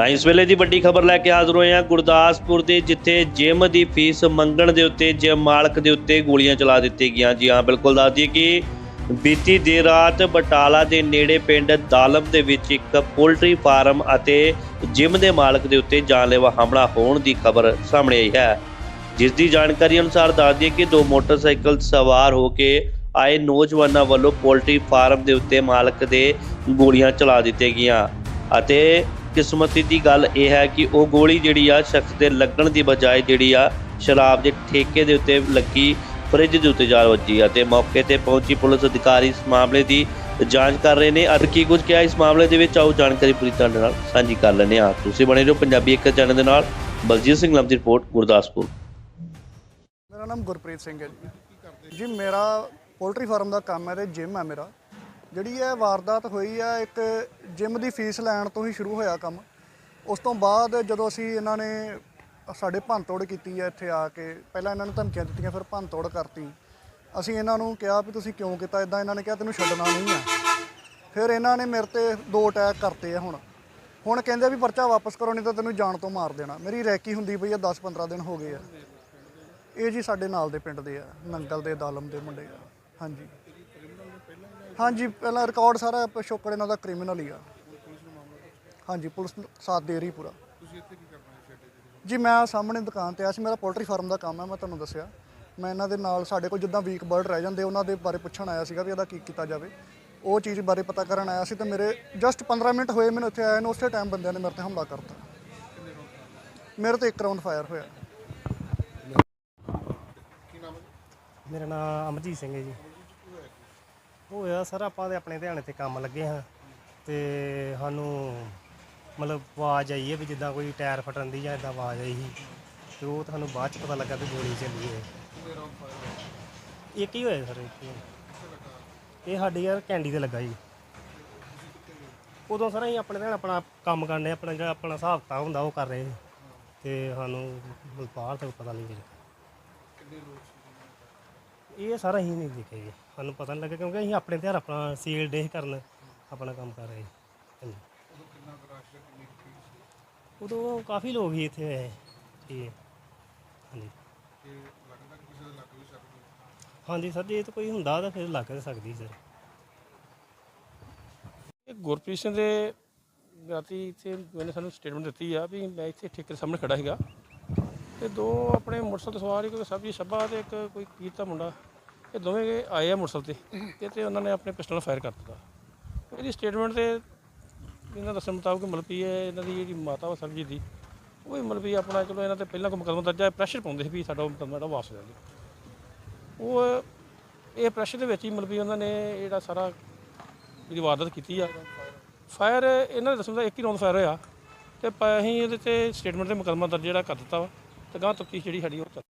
ਤਾਂ ਇਸ ਵੇਲੇ ਦੀ ਵੱਡੀ ਖਬਰ ਲੈ ਕੇ ਹਾਜ਼ਰ ਹੋਏ ਹਾਂ ਗੁਰਦਾਸਪੁਰ ਦੇ, ਜਿੱਥੇ ਜਿਮ ਦੀ ਫੀਸ ਮੰਗਣ ਦੇ ਉੱਤੇ ਜਿਮ ਮਾਲਕ ਦੇ ਉੱਤੇ ਗੋਲੀਆਂ ਚਲਾ ਦਿੱਤੀ ਗਈਆਂ। ਜੀ ਹਾਂ, ਬਿਲਕੁਲ ਦੱਸ ਦਈਏ ਕਿ ਬੀਤੀ ਦੇਰ ਰਾਤ ਬਟਾਲਾ ਦੇ ਨੇੜੇ ਪਿੰਡ ਦਾਲਮ ਦੇ ਵਿੱਚ ਇੱਕ ਪੋਲਟਰੀ ਫਾਰਮ ਅਤੇ ਜਿਮ ਦੇ ਮਾਲਕ ਦੇ ਉੱਤੇ ਜਾਨਲੇਵਾ ਹਮਲਾ ਹੋਣ ਦੀ ਖਬਰ ਸਾਹਮਣੇ ਆਈ ਹੈ। ਜਿਸ ਦੀ ਜਾਣਕਾਰੀ ਅਨੁਸਾਰ ਦੱਸ ਦਈਏ ਕਿ ਦੋ ਮੋਟਰਸਾਈਕਲ ਸਵਾਰ ਹੋ ਕੇ ਆਏ ਨੌਜਵਾਨਾਂ ਵੱਲੋਂ ਪੋਲਟਰੀ ਫਾਰਮ ਦੇ ਉੱਤੇ ਮਾਲਕ ਦੇ ਗੋਲੀਆਂ ਚਲਾ ਦਿੱਤੀਆਂ ਗਈਆਂ ਅਤੇ ਕਿਸਮਤੀ ਦੀ ਗੱਲ ਇਹ ਹੈ ਕਿ ਉਹ ਗੋਲੀ ਜਿਹੜੀ ਆ ਸ਼ਖਸ ਦੇ ਲੱਗਣ ਦੀ ਬਜਾਏ ਜਿਹੜੀ ਆ ਸ਼ਰਾਬ ਦੇ ਠੇਕੇ ਦੇ ਉੱਤੇ ਲੱਗੀ, ਫਰਿੱਜ ਦੇ ਉੱਤੇ ਜਾ ਵੱਜੀ ਅਤੇ ਮੌਕੇ ਤੇ ਪਹੁੰਚੀ ਪੁਲਿਸ ਅਧਿਕਾਰੀ ਇਸ ਮਾਮਲੇ ਦੀ ਜਾਂਚ ਕਰ ਰਹੇ ਨੇ। ਅਤੇ ਕੀ ਕੁਝ ਕਿਹਾ ਇਸ ਮਾਮਲੇ ਦੇ ਵਿੱਚ? ਆਓ ਜਾਣਕਾਰੀ ਪੂਰੀ ਤੁਹਾਡੇ ਨਾਲ ਸਾਂਝੀ ਕਰ ਲੈਂਦੇ ਹਾਂ। ਤੁਸੀਂ ਬਣੇ ਰਹੋ ਪੰਜਾਬੀ ਇੱਕ ਚੈਨਲ ਦੇ ਨਾਲ। ਬਲਜੀਤ ਸਿੰਘ ਲੰਮ ਦੀ ਰਿਪੋਰਟ, ਗੁਰਦਾਸਪੁਰ। ਮੇਰਾ ਨਾਮ ਗੁਰਪ੍ਰੀਤ ਸਿੰਘ ਹੈ ਜੀ। ਜੀ, ਮੇਰਾ ਪੋਲਟਰੀ ਫਾਰਮ ਦਾ ਕੰਮ ਹੈ ਤੇ ਜਿਮ ਹੈ ਮੇਰਾ। ਜਿਹੜੀ ਇਹ ਵਾਰਦਾਤ ਹੋਈ ਆ, ਇੱਕ ਜਿਮ ਦੀ ਫੀਸ ਲੈਣ ਤੋਂ ਹੀ ਸ਼ੁਰੂ ਹੋਇਆ ਕੰਮ। ਉਸ ਤੋਂ ਬਾਅਦ ਜਦੋਂ ਅਸੀਂ ਇਹਨਾਂ ਨੇ ਸਾਡੇ ਭੰਨ ਤੋੜ ਕੀਤੀ ਹੈ ਇੱਥੇ ਆ ਕੇ, ਪਹਿਲਾਂ ਇਹਨਾਂ ਨੂੰ ਧਮਕੀਆਂ ਦਿੱਤੀਆਂ, ਫਿਰ ਭੰਨ ਤੋੜ ਕਰਤੀ। ਅਸੀਂ ਇਹਨਾਂ ਨੂੰ ਕਿਹਾ ਵੀ ਤੁਸੀਂ ਕਿਉਂ ਕੀਤਾ? ਇਦਾਂ ਇਹਨਾਂ ਨੇ ਕਿਹਾ, ਤੈਨੂੰ ਛੱਡਣਾ ਨਹੀਂ ਆ। ਫਿਰ ਇਹਨਾਂ ਨੇ ਮੇਰੇ ਤੇ ਦੋ ਅਟੈਕ ਕਰਤੇ ਆ ਹੁਣ। ਹੁਣ ਕਹਿੰਦੇ ਵੀ ਪਰਚਾ ਵਾਪਸ ਕਰੋ, ਨਹੀਂ ਤਾਂ ਤੈਨੂੰ ਜਾਨ ਤੋਂ ਮਾਰ ਦੇਣਾ। ਮੇਰੀ ਰੈਕੀ ਹੁੰਦੀ ਪਈ ਆ 10-15 ਦਿਨ ਹੋ ਗਏ ਆ। ਇਹ ਜੀ ਸਾਡੇ ਨਾਲ ਦੇ ਪਿੰਡ ਦੇ ਆ, ਨੰਗਲ ਦੇ ਦਾਲਮ ਦੇ ਮੁੰਡੇ ਆ। ਹਾਂਜੀ। ਹਾਂਜੀ, ਪਹਿਲਾਂ ਰਿਕਾਰਡ ਸਾਰਾ ਪਿਛੋਕੜ ਇਹਨਾਂ ਦਾ ਕ੍ਰਿਮੀਨਲ ਹੀ ਆ। ਹਾਂਜੀ, ਪੁਲਿਸ ਨੂੰ ਸਾਥ ਦੇ ਰਹੀ ਪੂਰਾ। ਜੀ, ਮੈਂ ਸਾਹਮਣੇ ਦੁਕਾਨ ਤੇ ਆਇਆ ਸੀ, ਮੇਰਾ ਪੋਲਟਰੀ ਫਾਰਮ ਦਾ ਕੰਮ ਹੈ, ਮੈਂ ਤੁਹਾਨੂੰ ਦੱਸਿਆ। ਮੈਂ ਇਹਨਾਂ ਦੇ ਨਾਲ, ਸਾਡੇ ਕੋਲ ਜਿੱਦਾਂ ਵੀਕ ਬਰਡ ਰਹਿ ਜਾਂਦੇ, ਉਹਨਾਂ ਦੇ ਬਾਰੇ ਪੁੱਛਣ ਆਇਆ ਸੀਗਾ ਵੀ ਇਹਦਾ ਕੀ ਕੀਤਾ ਜਾਵੇ। ਉਹ ਚੀਜ਼ ਬਾਰੇ ਪਤਾ ਕਰਨ ਆਇਆ ਸੀ ਤੇ ਮੇਰੇ ਜਸਟ 15 ਮਿੰਟ ਹੋਏ ਮੈਨੂੰ ਇੱਥੇ ਆਇਆ ਨੂੰ, ਉਸੇ ਟਾਈਮ ਬੰਦਿਆਂ ਨੇ ਮੇਰੇ ਤੇ ਹਮਲਾ ਕਰਤਾ। ਮੇਰੇ ਤੇ ਇੱਕ ਰਾਉਂਡ ਫਾਇਰ ਹੋਇਆ। ਮੇਰਾ ਨਾਮ ਅਮਰਜੀਤ ਸਿੰਘ ਹੈ ਜੀ। ਹੋਇਆ, ਸਰ ਆਪਾਂ ਤੇ ਆਪਣੇ ਧਿਆਨ ਤੇ ਕੰਮ ਲੱਗੇ ਹਾਂ ਤੇ ਸਾਨੂੰ ਮਤਲਬ ਆਵਾਜ਼ ਆਈ ਹੈ ਵੀ ਜਿੱਦਾਂ ਕੋਈ ਟਾਇਰ ਫਟਣ ਦੀ ਜਾਂ ਇਦਾਂ ਆਵਾਜ਼ ਆਈ ਸੀ ਤੇ ਉਹ ਤੁਹਾਨੂੰ ਬਾਅਦ ਚ ਪਤਾ ਲੱਗਾ ਵੀ ਗੋਲੀ ਚੱਲੀ ਹੈ। ਇੱਕ ਹੀ ਹੋਇਆ ਸਰ? ਇੱਕ ਹੀ ਇਹ ਸਾਡੀ ਯਾਰ ਕੈਂਡੀ ਤੇ ਲੱਗਾ ਜੀ। ਉਦੋਂ ਸਰ ਅਸੀਂ ਆਪਣੇ ਧਿਆਨ ਆਪਣਾ ਕੰਮ ਕਰਨੇ ਆਪਣਾ ਜਿਹੜਾ ਆਪਣਾ ਹਿਸਾਬ ਕਿਤਾਬ ਹੁੰਦਾ ਉਹ ਕਰ ਰਹੇ ਸੀ। ਤੇ ਸਾਨੂੰ ਮਤਲਬ ਬਾਹਰ ਤੋਂ ਪਤਾ ਨਹੀਂ ਜੀ ਇਹ ਸਾਰਾ ਹੀ ਨਹੀਂ ਦੇਖਿਆ ਜੀ। ਸਾਨੂੰ ਪਤਾ ਨਹੀਂ ਲੱਗਾ ਕਿਉਂਕਿ ਅਸੀਂ ਆਪਣੇ ਤਿਉਹਾਰ ਆਪਣਾ ਸੀਲ ਡੇ ਕਰਨ ਆਪਣਾ ਕੰਮ ਕਰ ਰਹੇ ਹਾਂਜੀ। ਉਦੋਂ ਕਾਫੀ ਲੋਕ ਹੀ ਇੱਥੇ ਆਏ ਜੀ ਹਾਂਜੀ। ਹਾਂਜੀ ਸਰ, ਜੇ ਤਾਂ ਕੋਈ ਹੁੰਦਾ ਤਾਂ ਫਿਰ ਲੱਗ ਤਾਂ ਸਕਦੀ ਸਰ। ਇਹ ਗੁਰਪ੍ਰੀਤ ਸਿੰਘ ਦੇ ਰਾਤੀ ਇੱਥੇ ਮੈਨੇ ਸਾਨੂੰ ਸਟੇਟਮੈਂਟ ਦਿੱਤੀ ਆ ਵੀ ਮੈਂ ਇੱਥੇ ਠੇਕੇ ਦੇ ਸਾਹਮਣੇ ਖੜਾ ਸੀਗਾ। ਤੇ ਦੋ ਆਪਣੇ ਮੋਟਰਸਾਈਕਲ ਤੇ ਸਵਾਰ ਇੱਕ ਸਬਜੀ ਸੱਬਾ ਤੇ ਇੱਕ ਕੋਈ ਕੀਤਾ ਮੁੰਡਾ। ਇਹ ਦੋਵੇਂ ਆਏ ਆ ਮੋਟਰਸਾਈਕਲ ਤੇ। ਤੇ ਉਹਨਾਂ ਨੇ ਆਪਣੇ ਪਿਸਟਲ ਫਾਇਰ ਕਰ ਦਿੱਤਾ। ਇਹਦੀ ਸਟੇਟਮੈਂਟ ਤੇ ਇਹਨਾਂ ਦੱਸਣ ਮੁਤਾਬਕ ਮਤਲਬ ਹੈ ਇਹਨਾਂ ਦੀ ਜਿਹੜੀ ਮਾਤਾ ਵਾ ਸਰਬਜੀਤ ਦੀ, ਉਹ ਵੀ ਮਤਲਬ ਆਪਣਾ ਚਲੋ ਇਹਨਾਂ ਤੇ ਪਹਿਲਾਂ ਕੋਈ ਮੁਕੱਦਮਾ ਦਰਜਾ ਪ੍ਰੈਸ਼ਰ ਪਾਉਂਦੇ ਸੀ ਵੀ ਸਾਡਾ ਉਹ ਮੁਕੱਦਮਾ ਜਿਹੜਾ ਵਾਪਸ ਲੈ ਲਓ ਉਹ ਇਹ ਪ੍ਰੈਸ਼ਰ ਦੇ ਵਿੱਚ ਹੀ ਮਤਲਬ ਉਹਨਾਂ ਨੇ ਜਿਹੜਾ ਸਾਰਾ ਜਿਹੜੀ ਵਾਰਦਾਤ ਕੀਤੀ ਆ। ਫਾਇਰ ਇਹਨਾਂ ਦੇ ਦੱਸਣ ਦਾ ਇੱਕ ਹੀ ਰੌਂਦ ਫਾਇਰ ਹੋਇਆ ਤੇ ਅਸੀਂ ਇਹਦੇ ਤੇ ਸਟੇਟਮੈਂਟ ਤੇ ਮੁਕੱਦਮਾ ਦਰਜ ਜਿਹੜਾ ਕਰ ਦਿੱਤਾ ਵਾ। ਤੇ ਗਾਂ ਤਫਤੀਸ਼ ਜਿਹੜੀ ਸਾਡੀ ਉਹ ਚੱਲ